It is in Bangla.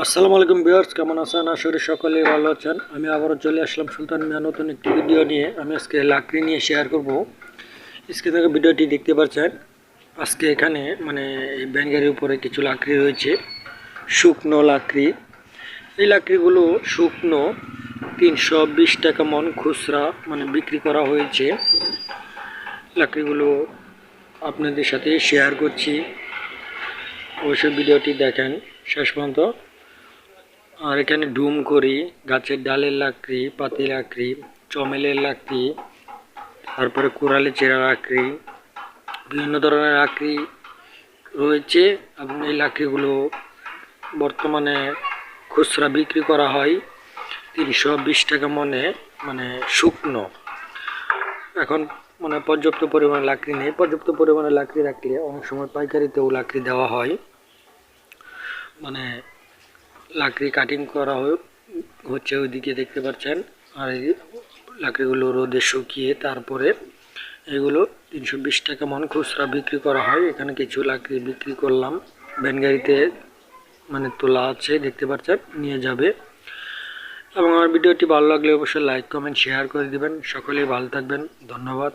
আসসালামু আলাইকুম বিয়ার্স কেমন আছেন? আসলে সকলে ভালো আছেন। আমি আবারও চলে আসলাম সুলতান মিয়া নতুন একটি ভিডিও নিয়ে। আমি আজকে লাকড়ি নিয়ে শেয়ার করব। স্ক্রিন থেকে ভিডিওটি দেখতে পাচ্ছেন। আজকে এখানে মানে এই ব্যাঙ্গারির উপরে কিছু লাকড়ি রয়েছে। শুকনো লাকড়ি। এই লাকড়িগুলো শুকনো, তিনশো বিশ টাকা মন খুচরা মানে বিক্রি করা হয়েছে। লাকড়িগুলো আপনাদের সাথে শেয়ার করছি। অবশ্যই ভিডিওটি দেখেন। শেষ পর্যন্ত আর এখানে ডুম করি, গাছের ডালের লাকড়ি পাতি লাকড়ি চমেলের লাকড়ি, তারপরে কোরালে চেরা লাকড়ি বিভিন্ন ধরনের লাকড়ি রয়েছে। এবং এই লাকড়িগুলো বর্তমানে খুচরা বিক্রি করা হয় তিনশো বিশ টাকা মনে মানে শুকনো। এখন মানে পর্যাপ্ত পরিমাণে লাকড়ি নেই। পর্যাপ্ত পরিমাণে লাকড়ি রাখলে অনেক সময় পাইকারিতেও লাকড়ি দেওয়া হয়। মানে লাকড়ি কাটিং করা হচ্ছে ওইদিকে দেখতে পাচ্ছেন। আর এই লাকড়িগুলো রোদে শুকিয়ে তারপরে এগুলো তিনশো বিশ টাকা মন খুচরা বিক্রি করা হয়। এখানে কিছু লাকড়ি বিক্রি করলাম। ভ্যান গাড়িতে মানে তোলা আছে, দেখতে পাচ্ছেন, নিয়ে যাবে। এবং আমার ভিডিওটি ভালো লাগলে অবশ্যই লাইক কমেন্ট শেয়ার করে দিবেন। সকলেই ভালো থাকবেন। ধন্যবাদ।